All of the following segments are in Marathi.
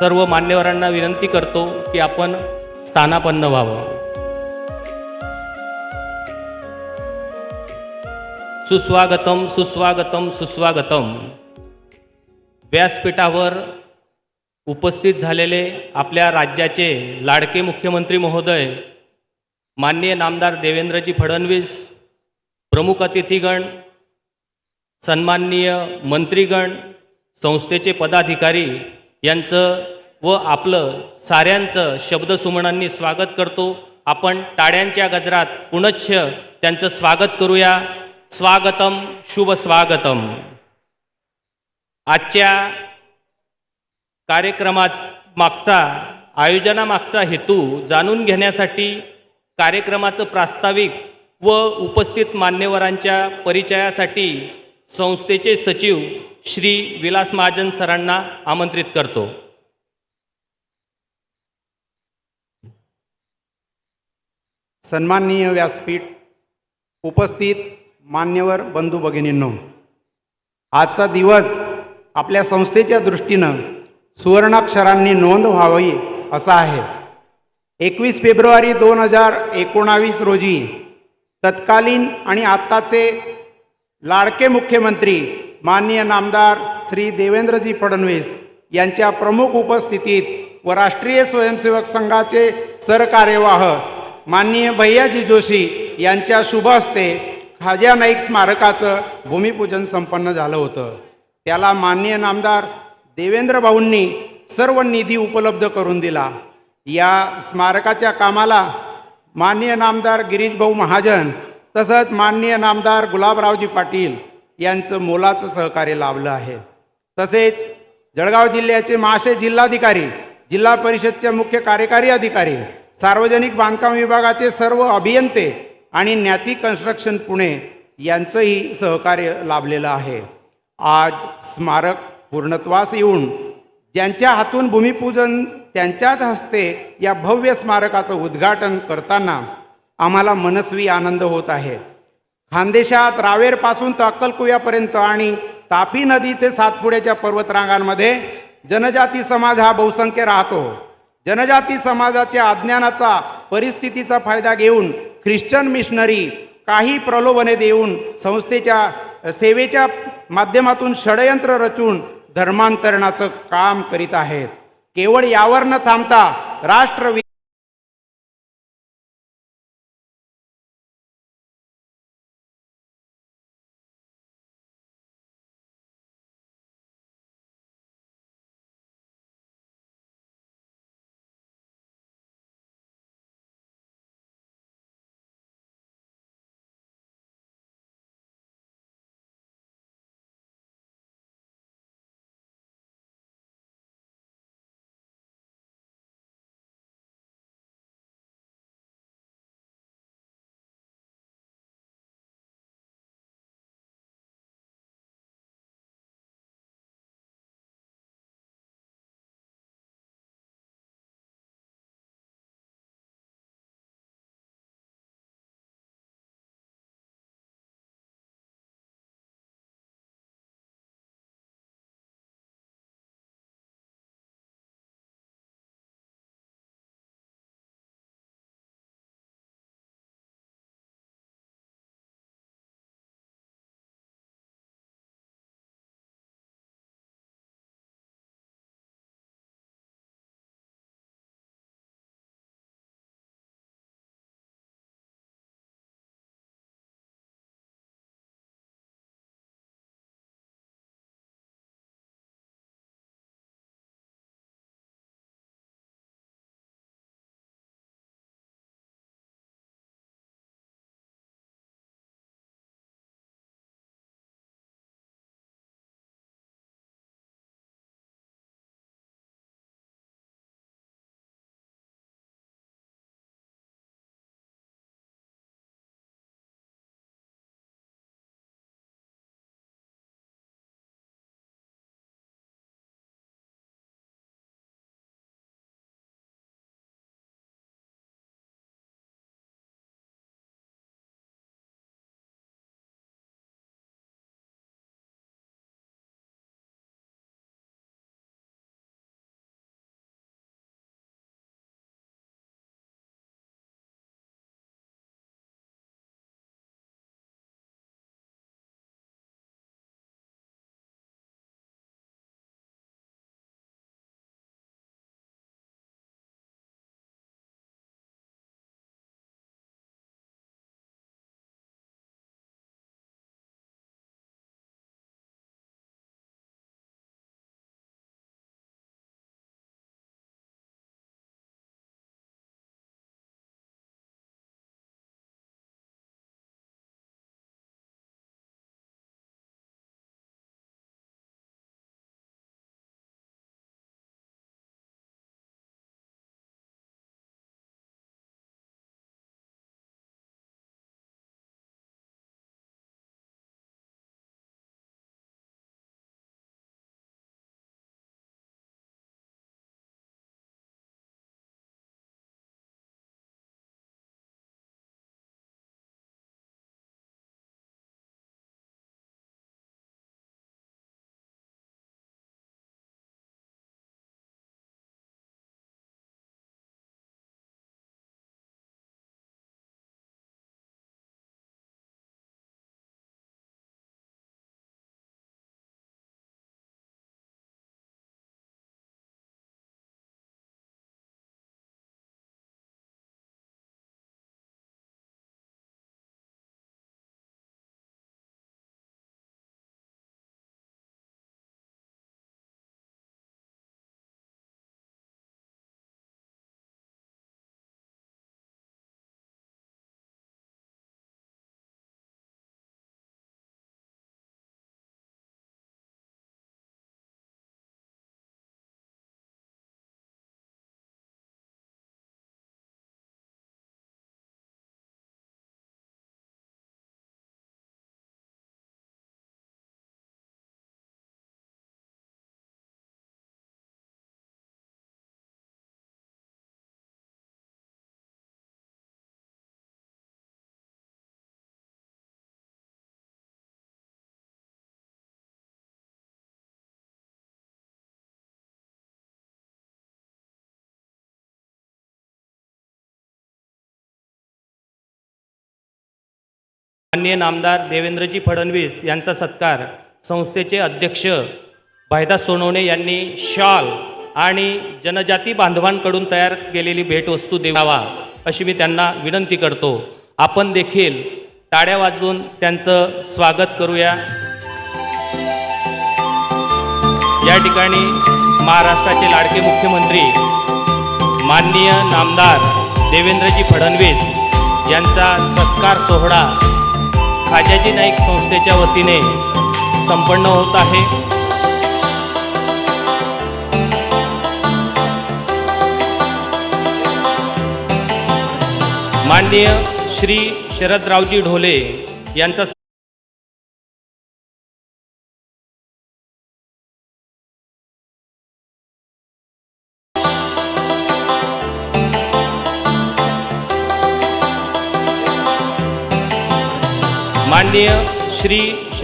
सर्व मान्यवरांना विनंती करतो की आपण स्थानापन्न व्हावं. सुस्वागतम सुस्वागतम सुस्वागतम. व्यासपीठावर उपस्थित झालेले आपल्या राज्याचे लाडके मुख्यमंत्री महोदय माननीय नामदार देवेंद्रजी फडणवीस प्रमुख अतिथीगण सन्माननीय मंत्रीगण संस्थेचे पदाधिकारी यांचं व आपलं साऱ्यांचं शब्दसुमनांनी स्वागत करतो. आपण टाळ्यांच्या गजरात पुनश्च त्यांचं स्वागत करूया. स्वागतम शुभ स्वागतम. आजच्या कार्यक्रमात मागचा आयोजनामागचा हेतू जाणून घेण्यासाठी कार्यक्रमाचं प्रास्ताविक व उपस्थित मान्यवरांच्या परिचयासाठी संस्थेचे सचिव श्री विलास महाजन सरांना आमंत्रित करतो. सन्माननीय व्यासपीठ उपस्थित मान्यवर बंधू भगिनींनो आजचा दिवस आपल्या संस्थेच्या दृष्टीनं सुवर्णाक्षरांनी नोंद व्हावी असा आहे. एकवीस फेब्रुवारी दोन हजार एकोणावीस रोजी तत्कालीन आणि आत्ताचे लाडके मुख्यमंत्री माननीय नामदार श्री देवेंद्रजी फडणवीस यांच्या प्रमुख उपस्थितीत व राष्ट्रीय स्वयंसेवक संघाचे सरकार्यवाह माननीय भैयाजी जोशी यांच्या शुभ हस्ते खाज्या नाईक स्मारकाचं भूमिपूजन संपन्न झालं होतं. त्याला माननीय नामदार देवेंद्र भाऊंनी सर्व निधी उपलब्ध करून दिला. या स्मारकाच्या कामाला माननीय नामदार गिरीशभाऊ महाजन तसंच माननीय नामदार गुलाबरावजी पाटील यांचं मोलाचं सहकार्य लाभलं आहे. तसेच जळगाव जिल्ह्याचे मासे जिल्हाधिकारी जिल्हा परिषदचे मुख्य कार्यकारी अधिकारी सार्वजनिक बांधकाम विभागाचे सर्व अभियंते आणि ज्ञाती कन्स्ट्रक्शन पुणे यांचंही सहकार्य लाभलेलं आहे. आज स्मारक पूर्णत्वास येऊन ज्यांच्या हातून भूमिपूजन त्यांच्याच हस्ते या भव्य स्मारकाचं उद्घाटन करताना आम्हाला मनस्वी आनंद होत आहे. खानदेशात रावेरपासून तर अक्कलकुव्यापर्यंत आणि तापी नदी ते सातपुड्याच्या पर्वतरांगांमध्ये जनजाती समाज हा बहुसंख्य राहतो. जनजाती समाजाच्या अज्ञानाचा परिस्थितीचा फायदा घेऊन ख्रिश्चन मिशनरी काही प्रलोभने देऊन संस्थेच्या सेवेच्या माध्यमातून षडयंत्र रचून धर्मांतरणाचं काम करीत आहेत. केवळ यावर न थांबता राष्ट्र माननीय नामदार देवेंद्रजी फडणवीस यांचा सत्कार संस्थेचे अध्यक्ष भाईदास सोनवणे यांनी शॉल आणि जनजाती बांधवांकडून तयार केलेली भेटवस्तू द्यावा अशी मी त्यांना विनंती करतो. आपण देखील टाळ्या वाजवून त्यांचं स्वागत करूया. या ठिकाणी महाराष्ट्राचे लाडके मुख्यमंत्री माननीय नामदार देवेंद्रजी फडणवीस यांचा सत्कार सोहळा खाजाजी नाईक संस्थेच्या वतीने संपन्न होत आहे. माननीय श्री शरदरावजी ढोले यांचा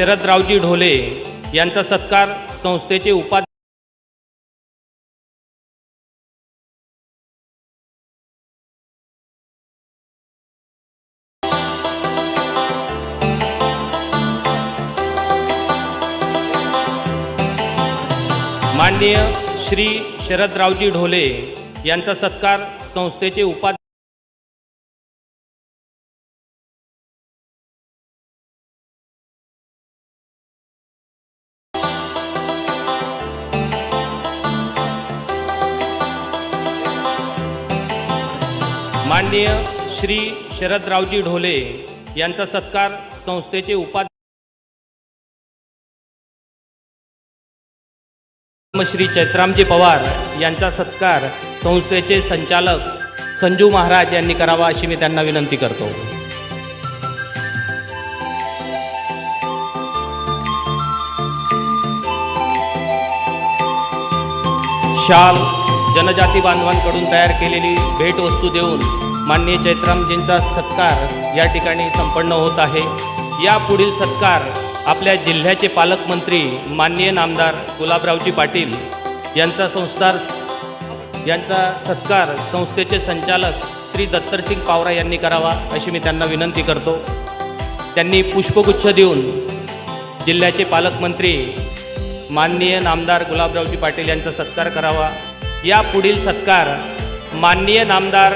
शरदरावजी ढोले यांचा सत्कार संस्थेचे उपाध्यक्ष माननीय श्री शरदरावजी ढोले यांचा सत्कार संस्थेचे उपाध्यक्ष शरदरावजी ढोले यांचा सत्कार संस्थेचे उपाध्यक्ष श्री चैत्रामजी पवार यांचा सत्कार संस्थेचे संचालक संजू महाराज यांनी करावा अशी मी त्यांना विनंती करतो. शाल जनजाती बांधवांकडून तयार केलेली भेटवस्तू देऊन माननीय चैत्रामजींचा सत्कार या ठिकाणी संपन्न होत आहे. या पुढील सत्कार आपल्या जिल्ह्याचे पालकमंत्री माननीय नामदार गुलाबरावजी पाटील यांचा संस्कार यांचा सत्कार संस्थेचे संचालक श्री दत्तरसिंग पावरा यांनी करावा अशी मी त्यांना विनंती करतो. त्यांनी पुष्पगुच्छ देऊन जिल्ह्याचे पालकमंत्री माननीय नामदार गुलाबरावजी पाटील यांचा सत्कार करावा. या पुढील सत्कार माननीय नामदार